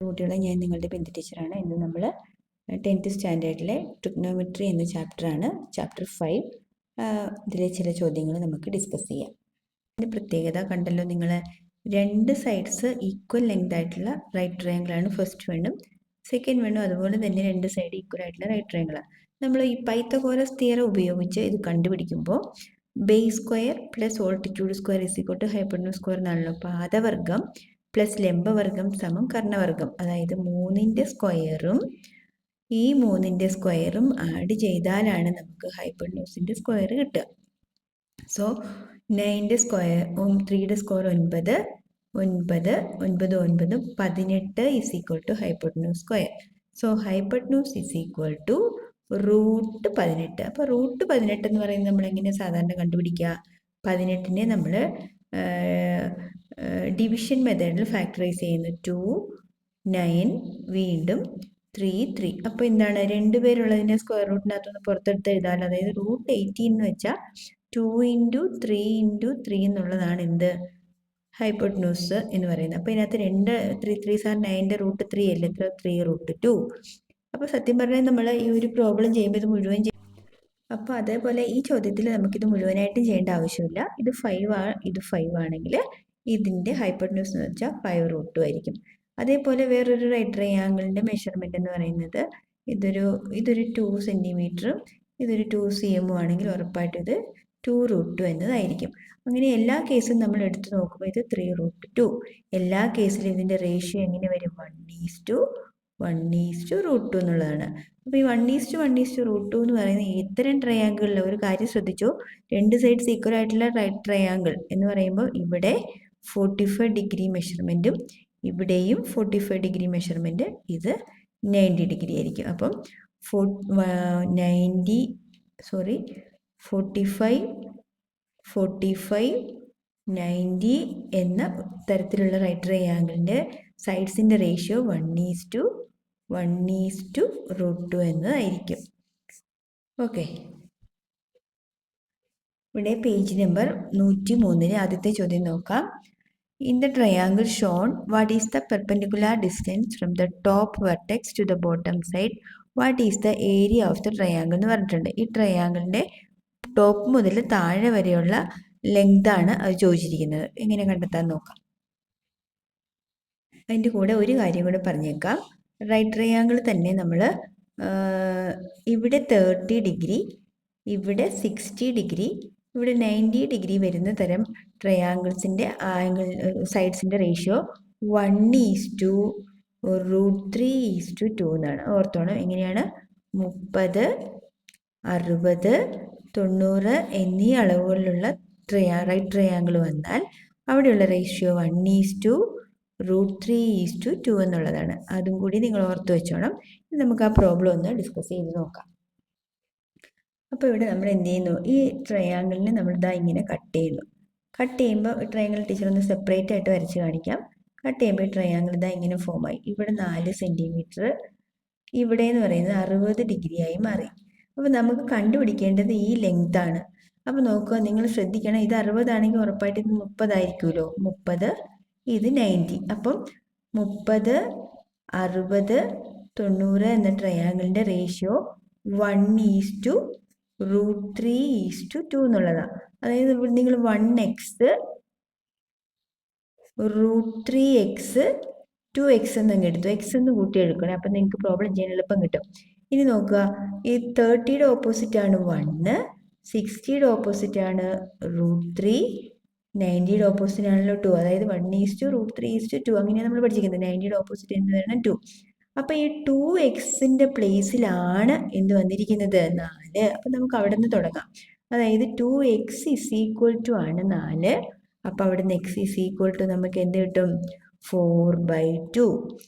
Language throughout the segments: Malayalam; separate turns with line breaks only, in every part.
കുട്ടികളെ ഞാൻ നിങ്ങളുടെ ബിന്ദു ടീച്ചറാണ് ഇന്ന് നമ്മൾ ടെൻത്ത് സ്റ്റാൻഡേർഡിലെ ട്രിഗ്നോമെട്രി എന്ന ചാപ്റ്ററാണ് ചാപ്റ്റർ ഫൈവ് ഇതിലെ ചില ചോദ്യങ്ങൾ നമുക്ക് ഡിസ്കസ് ചെയ്യാം. ഇതിന്റെ പ്രത്യേകത കണ്ടല്ലോ നിങ്ങൾ രണ്ട് സൈഡ്സ് ഈക്വൽ ലെങ്ത് ആയിട്ടുള്ള റൈറ്റ് ട്രയാങ്കിളാണ് ഫസ്റ്റ് വണ്ണും സെക്കൻഡ് വണ്ണും അതുപോലെ തന്നെ രണ്ട് സൈഡ് ഈക്വൽ ആയിട്ടുള്ള റൈറ്റ് ട്രയാങ്കിളാണ് നമ്മൾ ഈ പൈത്തഗോറസ് തിയറം ഉപയോഗിച്ച് ഇത് കണ്ടുപിടിക്കുമ്പോൾ base square plus altitude square is equal to hypotenuse square എന്നാണല്ലോ പാദവർഗം. പ്ലസ് ലംബവർഗം സമം കർണവർഗം അതായത് മൂന്നിന്റെ സ്ക്വയറും ഈ മൂന്നിന്റെ സ്ക്വയറും ആഡ് ചെയ്താലാണ് നമുക്ക് ഹൈപ്പർന്യൂസിന്റെ സ്ക്വയർ കിട്ടുക. സോ നയന്റെ സ്ക്വയർ ത്രീയുടെ സ്ക്വയർ ഒൻപത് ഒൻപത് ഒൻപത് ഒൻപത് പതിനെട്ട് is equal to hypotenuse square so hypotenuse is equal to root പതിനെട്ട്. അപ്പോൾ റൂട്ട് പതിനെട്ട് എന്ന് പറയുന്നത് നമ്മൾ എങ്ങനെ സാധാരണ കണ്ടുപിടിക്കുക? പതിനെട്ടിനെ നമ്മൾ ഡിവിഷൻ മെത്തേഡിൽ ഫാക്ടറൈസ് ചെയ്യുന്നു ടു നയൻ വീണ്ടും ത്രീ ത്രീ. അപ്പോൾ എന്താണ്? രണ്ട് പേരുള്ളതിനെ സ്ക്വയർ റൂട്ടിനകത്തുനിന്ന് പുറത്തെടുത്ത് എഴുതാമല്ലോ അതായത് റൂട്ട് എയ്റ്റീൻ എന്ന് വെച്ചാൽ two into three into three എന്നുള്ളതാണ് എന്ത്? ഹൈപ്പോട്ടനൂസ് എന്ന് പറയുന്നത്. അപ്പോൾ ഇതിനകത്ത് രണ്ട് ത്രീ ത്രീ സാർ നയന്റെ റൂട്ട് ത്രീ അല്ലേ? Three root two. അപ്പോൾ സത്യം പറഞ്ഞാൽ നമ്മൾ ഈ ഒരു പ്രോബ്ലം ചെയ്യുമ്പോൾ ഇത് മുഴുവൻ അപ്പോൾ അതേപോലെ ഈ ചോദ്യത്തിൽ നമുക്കിത് മുഴുവനായിട്ടും ചെയ്യേണ്ട ആവശ്യമില്ല. ഇത് ഫൈവ് ആ ഇത് ഫൈവ് ആണെങ്കിൽ ഇതിന്റെ ഹൈപ്പർന്യൂസ് എന്ന് വെച്ചാൽ ഫൈവ് റൂട്ട് ടു ആയിരിക്കും. അതേപോലെ വേറൊരു റൈറ്റ് ട്രയാങ്കിളിന്റെ മെഷർമെന്റ് എന്ന് പറയുന്നത് ഇതൊരു ഇതൊരു ടു സെന്റിമീറ്ററും ഇതൊരു ടു സി എമ്മും ആണെങ്കിൽ ഉറപ്പായിട്ടും ഇത് ടു റൂട്ട് ടു എന്നതായിരിക്കും. അങ്ങനെ എല്ലാ കേസും നമ്മൾ എടുത്തു നോക്കുമ്പോൾ ഇത് ത്രീ റൂട്ട് ടു എല്ലാ കേസിലും ഇതിന്റെ റേഷ്യോ എങ്ങനെ വരും? One is to one is to root two എന്നുള്ളതാണ്. അപ്പോൾ ഈ one is to one is to root two എന്ന് പറയുന്ന ഇത്തരം ട്രയാങ്കിളിൽ ഒരു കാര്യം ശ്രദ്ധിച്ചു? രണ്ട് സൈഡ്സ് ഈക്വൽ ആയിട്ടുള്ള ട്രയാങ്കിൾ എന്ന് പറയുമ്പോൾ ഇവിടെ ഫോർട്ടി ഫൈവ് ഡിഗ്രി മെഷർമെന്റും ഇവിടെയും ഫോർട്ടി ഫൈവ് ഡിഗ്രി മെഷർമെന്റ് ഇത് നയന്റി ഡിഗ്രി ആയിരിക്കും. അപ്പം four ninety sorry forty five forty five ninety എന്ന തരത്തിലുള്ള റൈറ്റ് ട്രയാങ്കിളിന്റെ സൈഡ്സിന്റെ ratio one is to one is to root two എന്നതായിരിക്കും. Okay ഇവിടെ പേജ് നമ്പർ നൂറ്റി മൂന്നിന് ആദ്യത്തെ ചോദ്യം നോക്കാം. In the triangle shown what is the perpendicular distance from the top vertex to the bottom side what is the area of the triangle എന്ന് പറഞ്ഞിട്ടുണ്ട്. ഈ ട്രയാങ്കിളിന്റെ ടോപ്പ് മുതൽ താഴെ വരെയുള്ള ലെങ്ത് ആണ് അത് ചോദിച്ചിരിക്കുന്നത്. എങ്ങനെ കണ്ടെത്താൻ നോക്കാം. അതിന്റെ കൂടെ ഒരു കാര്യം കൂടെ പറഞ്ഞേക്കാം. റൈറ്റ് ട്രയാങ്കിൾ തന്നെ നമ്മൾ ഇവിടെ തേർട്ടി ഡിഗ്രി ഇവിടെ സിക്സ്റ്റി ഡിഗ്രി ഇവിടെ നയന്റി ഡിഗ്രി വരുന്ന തരം ട്രയാങ്കിൾസിന്റെ angle സൈഡ്സിന്റെ ratio one is to root three is to two എന്നാണ്. ഓർത്തോണം? എങ്ങനെയാണ്? മുപ്പത് അറുപത് തൊണ്ണൂറ് എന്നീ അളവുകളിലുള്ള ട്രയാ റൈറ്റ് ട്രയാങ്കിൾ വന്നാൽ അവിടെയുള്ള ratio one is to root three is to two എന്നുള്ളതാണ്. അതും കൂടി നിങ്ങൾ ഓർത്ത് വെച്ചോണം. നമുക്ക് ആ പ്രോബ്ലം ഒന്ന് ഡിസ്കസ് ചെയ്ത് നോക്കാം. അപ്പോൾ ഇവിടെ നമ്മൾ എന്ത് ചെയ്യുന്നു? ഈ ട്രയാങ്കിളിനെ നമ്മൾ ഇതാ ഇങ്ങനെ കട്ട് ചെയ്യുന്നു. കട്ട് ചെയ്യുമ്പോൾ ട്രയാങ്കിൾ ടീച്ചർ ഒന്ന് സെപ്പറേറ്റ് ആയിട്ട് വരച്ച് കാണിക്കാം. കട്ട് ചെയ്യുമ്പോൾ ഈ ട്രയാങ്കിൾ ഇതാ ഇങ്ങനെ ഫോമായി ഇവിടെ നാല് സെന്റിമീറ്റർ ഇവിടെ എന്ന് പറയുന്നത് അറുപത് ഡിഗ്രിയായി മാറി. അപ്പോൾ നമുക്ക് കണ്ടുപിടിക്കേണ്ടത് ഈ ലെങ്ത് ആണ്. അപ്പോൾ നോക്കുക നിങ്ങൾ ശ്രദ്ധിക്കണം. ഇത് അറുപതാണെങ്കിൽ ഉറപ്പായിട്ട് ഇത് മുപ്പതായിരിക്കുമല്ലോ? മുപ്പത്. ഇത് നയന്റി അപ്പം മുപ്പത് അറുപത് തൊണ്ണൂറ് എന്ന ട്രയാങ്കിളിന്റെ ratio one is to root three is to two എന്നുള്ളതാണ് അതായത് ഇവിടെ നിങ്ങൾ one X root three X two X എന്നങ്ങ് എടുത്തു. എക്സ് എന്ന് കൂട്ടി എടുക്കണേ. അപ്പം നിങ്ങൾക്ക് പ്രോബ്ലം ചെയ്യാൻ എളുപ്പം കിട്ടും. ഇനി നോക്കുക. ഈ തേർട്ടിയുടെ ഓപ്പോസിറ്റ് ആണ് വണ്ണ് സിക്സ്റ്റിയുടെ ഓപ്പോസിറ്റ് ആണ് റൂട്ട് ത്രീ നയന്റിയുടെ ഓപ്പോസിറ്റ് ആണല്ലോ ടു അതായത് one is to root three is to two അങ്ങനെയാണ് നമ്മൾ പഠിച്ചിരിക്കുന്നത്. നയന്റിയുടെ ഓപ്പോസിറ്റ് എന്ന് വരണം ടു അപ്പോൾ ഈ ടു എക്സിന്റെ പ്ലേസിലാണ് എന്ത് വന്നിരിക്കുന്നത്? നാല്. അപ്പം നമുക്ക് അവിടെ നിന്ന് തുടങ്ങാം. അതായത് two X is equal to ആണ് നാല്. അപ്പോൾ അവിടെ നിന്ന് എക്സ് ഇസ് ഈക്വൽ ടു നമുക്ക് എന്ത് കിട്ടും? ഫോർ ബൈ ടു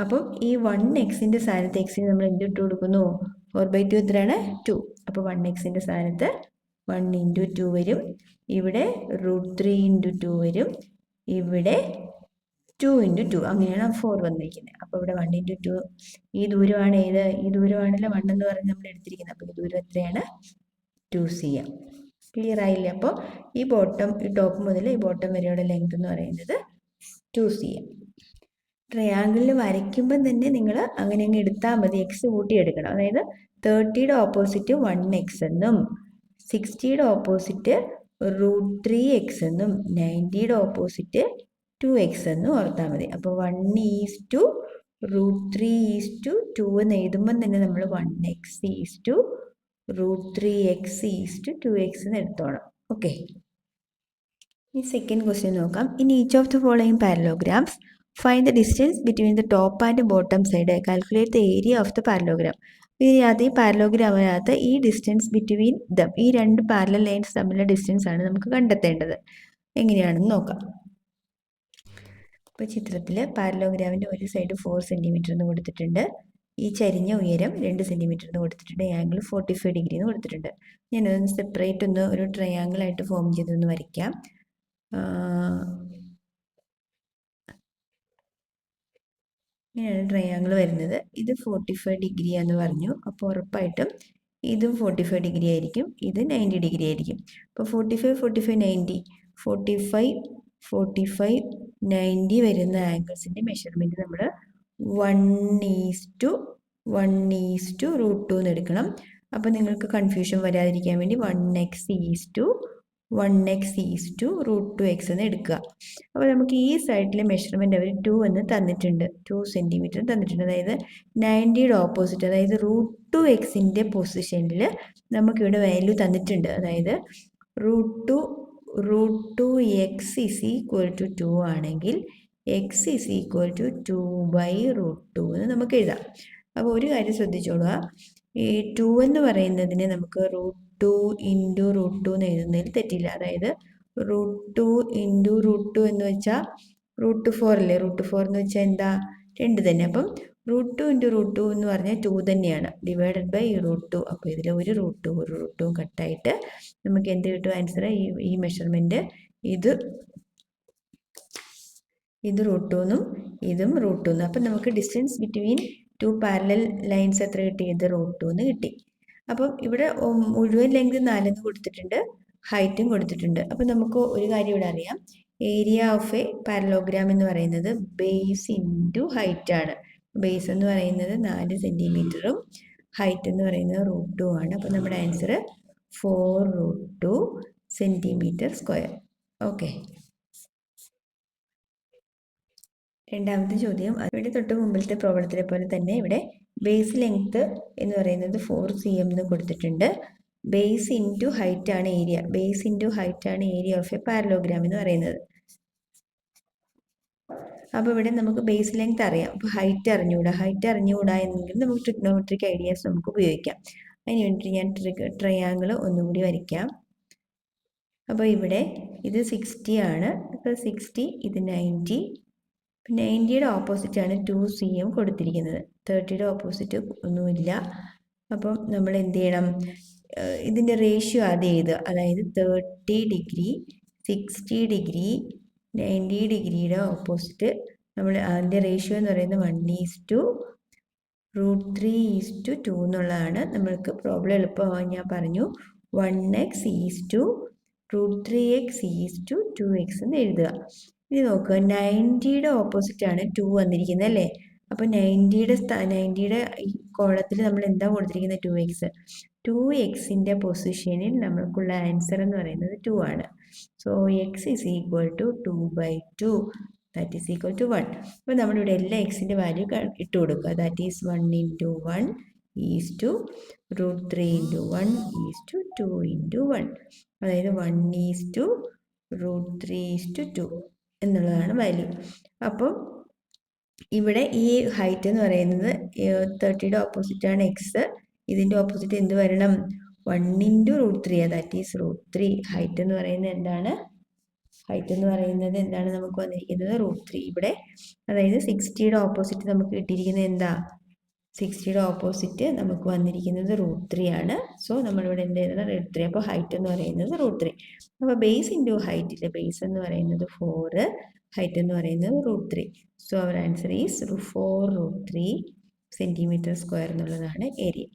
അപ്പം ഈ വൺ എക്സിന്റെ സ്ഥാനത്ത് എക്സിന് നമ്മൾ എന്ത് ഇട്ട് കൊടുക്കുന്നു? ഫോർ ബൈ ടു എത്രയാണ്? ടു അപ്പോൾ വൺ എക്സിന്റെ സ്ഥാനത്ത് വൺ ഇന്റു ടു വരും. ഇവിടെ റൂട്ട് ത്രീ ഇന്റു ടു വരും. ഇവിടെ ടു ഇന്റു ടു അങ്ങനെയാണ് ഫോർ വന്നിരിക്കുന്നത്. അപ്പോൾ ഇവിടെ വൺ ഇന്റു ടു ഈ ദൂരമാണ് ഏത്? ഈ ദൂരമാണല്ലോ വൺ എന്ന് പറഞ്ഞ് നമ്മൾ എടുത്തിരിക്കുന്നത്. അപ്പോൾ ഈ ദൂരം എത്രയാണ്? ടു സി എം ക്ലിയർ ആയില്ലേ? അപ്പോൾ ഈ ബോട്ടം ഈ ടോപ്പ് മുതൽ ഈ ബോട്ടം വരെയുള്ള ലെങ്ത് എന്ന് പറയുന്നത് ടു സി എം ട്രയാങ്കിളിൽ വരയ്ക്കുമ്പം തന്നെ നിങ്ങൾ അങ്ങനെ അങ്ങ് എടുത്താൽ മതി. എക്സ് കൂട്ടിയെടുക്കണം അതായത് തേർട്ടിയുടെ ഓപ്പോസിറ്റ് വൺ എക്സ് എന്നും. സിക്സ്റ്റിയുടെ ഓപ്പോസിറ്റ് റൂട്ട് ത്രീ എക്സ് എന്നും നയന്റിയുടെ ഓപ്പോസിറ്റ് ടു എക്സ് എന്നും ഓർത്താൽ മതി. അപ്പോൾ one is to root three is to two എന്ന് എഴുതുമ്പം തന്നെ നമ്മൾ one X is to root three X is to two X എന്ന് എടുത്തോണം. ഓക്കെ ഈ സെക്കൻഡ് ക്വസ്റ്റ്യൻ നോക്കാം. In each of the following parallelograms find the distance between the top and bottom side calculate the area of the parallelogram ഇതിനകത്ത് ഈ പാരലോഗ്രാമിനകത്ത് ഈ ഡിസ്റ്റൻസ് ബിറ്റ്വീൻ ദം ഈ രണ്ട് പാരലൽ ലൈൻസ് തമ്മിലുള്ള ഡിസ്റ്റൻസ് ആണ് നമുക്ക് കണ്ടെത്തേണ്ടത്. എങ്ങനെയാണെന്ന് നോക്കാം. ഇപ്പോൾ ചിത്രത്തിൽ പാരലോഗ്രാമിന്റെ ഒരു സൈഡ് ഫോർ സെന്റിമീറ്റർ എന്ന് കൊടുത്തിട്ടുണ്ട്. ഈ ചരിഞ്ഞ ഉയരം രണ്ട് സെന്റിമീറ്റർ എന്ന് കൊടുത്തിട്ടുണ്ട്. ആംഗിൾ ഫോർട്ടി ഫൈവ് ഡിഗ്രി എന്ന് കൊടുത്തിട്ടുണ്ട്. ഞാനതൊന്ന് സെപ്പറേറ്റ് ഒന്ന് ഒരു ട്രയാങ്കിൾ ആയിട്ട് ഫോം ചെയ്തൊന്ന് വരയ്ക്കാം. ഇങ്ങനെയാണ് ട്രയാങ്കിൾ വരുന്നത്. ഇത് ഫോർട്ടി ഫൈവ് ഡിഗ്രി എന്ന് പറഞ്ഞു. അപ്പോൾ ഉറപ്പായിട്ടും ഇതും ഫോർട്ടി ഫൈവ് ഡിഗ്രി ആയിരിക്കും. ഇത് നയന്റി ഡിഗ്രി ആയിരിക്കും. അപ്പോൾ forty five forty five ninety forty five forty five ninety വരുന്ന ആംഗിൾസിന്റെ മെഷർമെന്റ് നമ്മൾ one is to one is to root two എന്ന് എടുക്കണം. അപ്പോൾ നിങ്ങൾക്ക് കൺഫ്യൂഷൻ വരാതിരിക്കാൻ വേണ്ടി one X is to one X is to root two X എന്ന് എടുക്കുക. അപ്പോൾ നമുക്ക് ഈ സൈഡിലെ മെഷർമെന്റ് അവർ ടു എന്ന് തന്നിട്ടുണ്ട്. ടു സെന്റിമീറ്റർ തന്നിട്ടുണ്ട്. അതായത് നയന്റിയുടെ ഓപ്പോസിറ്റ് അതായത് റൂട്ട് ടു എക്സിന്റെ പൊസിഷനിൽ നമുക്കിവിടെ വാല്യൂ തന്നിട്ടുണ്ട്. അതായത് root two root two X is equal to two ആണെങ്കിൽ X is equal to two by root two എന്ന് നമുക്ക് എഴുതാം. അപ്പോൾ ഒരു കാര്യം ശ്രദ്ധിച്ചോളുക. ഈ ടു എന്ന് പറയുന്നതിന് നമുക്ക് root two into root two എന്ന് എഴുതുന്നതിൽ തെറ്റില്ല. അതായത് root two into root two എന്ന് വെച്ചാൽ റൂട്ട് ഫോർ അല്ലേ? റൂട്ട് ഫോർ എന്ന് വെച്ചാൽ എന്താ? രണ്ട് തന്നെ. അപ്പം root two into root two എന്ന് പറഞ്ഞാൽ ടു തന്നെയാണ്. ഡിവൈഡഡ് ബൈ റൂട്ട് ടു അപ്പോൾ ഇതിൽ ഒരു റൂട്ട് ടു ഒരു റൂട്ട് ടു കട്ടായിട്ട് നമുക്ക് എന്ത് കിട്ടും? ആൻസർ ഈ ഈ മെഷർമെന്റ് ഇത് ഇത് റൂട്ട് ടു എന്നും ഇതും റൂട്ട് ടു എന്നും അപ്പം നമുക്ക് distance between two parallel lines എത്ര കിട്ടി? ഇത് റൂട്ട് ടു എന്ന് കിട്ടി. അപ്പം ഇവിടെ മുഴുവൻ ലെങ്ത് നാലെന്ന് കൊടുത്തിട്ടുണ്ട്. ഹൈറ്റും കൊടുത്തിട്ടുണ്ട്. അപ്പം നമുക്ക് ഒരു കാര്യം ഇവിടെ അറിയാം. ഏരിയ ഓഫ് എ പാരലോഗ്രാം എന്ന് പറയുന്നത് ബേസ് ഇന്റു ഹൈറ്റ് ആണ്. ബേസ് എന്ന് പറയുന്നത് നാല് സെന്റിമീറ്ററും ഹൈറ്റ് എന്ന് പറയുന്നത് റൂട്ട് ടു ആണ്. അപ്പം നമ്മുടെ answer four root two centimetre square okay രണ്ടാമത്തെ ചോദ്യം ഇവിടെ തൊട്ട് മുമ്പിലത്തെ പ്രോബ്ലത്തിലെ പോലെ തന്നെ ഇവിടെ ബേസ് ലെങ്ത് എന്ന് പറയുന്നത് ഫോർ സി എം എന്ന് കൊടുത്തിട്ടുണ്ട്. ബേസ് ഇന്റു ഹൈറ്റ് ആണ് ഏരിയ ബേസ് ഇന്റു ഹൈറ്റ് ആണ് ഏരിയ ഓഫ് എ പാരലോഗ്രാം എന്ന് പറയുന്നത്. അപ്പോൾ ഇവിടെ നമുക്ക് ബേസ് ലെങ്ത് അറിയാം. അപ്പോൾ ഹൈറ്റ് അറിഞ്ഞുകൂടാ ഹൈറ്റ് അറിഞ്ഞുകൂടാ എന്നെങ്കിൽ നമുക്ക് ട്രിഗ്നോമെട്രിക് ഐഡിയാസ് നമുക്ക് ഉപയോഗിക്കാം. അതിന് വേണ്ടിയിട്ട് ഞാൻ ട്രിഗ് ട്രയാങ്കിൾ ഒന്നുകൂടി വരയ്ക്കാം. അപ്പോൾ ഇവിടെ ഇത് സിക്സ്റ്റി ആണ്. അപ്പോൾ സിക്സ്റ്റി ഇത് നയന്റി നയന്റിയുടെ ഓപ്പോസിറ്റാണ് ടു സി എം കൊടുത്തിരിക്കുന്നത്. തേർട്ടിയുടെ ഓപ്പോസിറ്റ് ഒന്നുമില്ല. അപ്പം നമ്മൾ എന്ത് ചെയ്യണം? ഇതിന്റെ റേഷ്യോ ആദ്യം ചെയ്ത് അതായത് thirty degree sixty degree ninety ഡിഗ്രിയുടെ ഓപ്പോസിറ്റ് നമ്മൾ അതിന്റെ റേഷ്യോ എന്ന് പറയുന്നത് one is to root three is to two എന്നുള്ളതാണ്. നമ്മൾക്ക് പ്രോബ്ലം എളുപ്പമായി ഞാൻ പറഞ്ഞു. One X is to root three X is to two X എന്ന് എഴുതുക. ഇനി നോക്കുക നയന്റിയുടെ ഓപ്പോസിറ്റ് ആണ് ടു വന്നിരിക്കുന്നത് അല്ലേ? അപ്പോൾ നയന്റിയുടെ നയന്റിയുടെ ഈ കോളത്തിൽ നമ്മൾ എന്താ കൊടുത്തിരിക്കുന്നത്? To X. ടു എക്സിന്റെ പൊസിഷനിൽ നമ്മൾക്കുള്ള ആൻസർ എന്ന് പറയുന്നത് ടു ആണ്. So X is equal to two by two. That is equal to one. അപ്പോൾ നമ്മളിവിടെ എല്ലാ എക്സിന്റെ വാല്യൂ ഇട്ട് കൊടുക്കുക that is one in two one is two root three into one is two two into one. അതായത് one is to root three is to two എന്നുള്ളതാണ് വാല്യൂ അപ്പോൾ ഇവിടെ ഈ ഹൈറ്റ് എന്ന് പറയുന്നത് തേർട്ടിയുടെ ഓപ്പോസിറ്റ് ആണ് എക്സ് ഇതിന്റെ ഓപ്പോസിറ്റ് എന്ത് വരണം? One into root three that is root three. Height എന്ന് പറയുന്നത് എന്താണ്? ഹൈറ്റ് എന്ന് പറയുന്നത് എന്താണ് നമുക്ക് വന്നിരിക്കുന്നത്? Root three. ഇവിടെ അതായത് സിക്സ്റ്റിയുടെ ഓപ്പോസിറ്റ് നമുക്ക് കിട്ടിയിരിക്കുന്നത് എന്താ? സിക്സ്റ്റിയുടെ ഓപ്പോസിറ്റ് നമുക്ക് വന്നിരിക്കുന്നത് റൂട്ട് ത്രീ ആണ്. സോ നമ്മളിവിടെ എന്ത് ചെയ്യുന്നത് റൂട്ട് ത്രീ അപ്പോൾ ഹൈറ്റ് എന്ന് പറയുന്നത് റൂട്ട് ത്രീ അപ്പോൾ ബേസ് ഇൻഡു ഹൈറ്റ് ഇല്ല? ബേസ് എന്ന് പറയുന്നത് ഫോറ് ഹൈറ്റ് എന്ന് പറയുന്നത് root three so our answer is four root three centimetre square എന്നുള്ളതാണ് ഏരിയ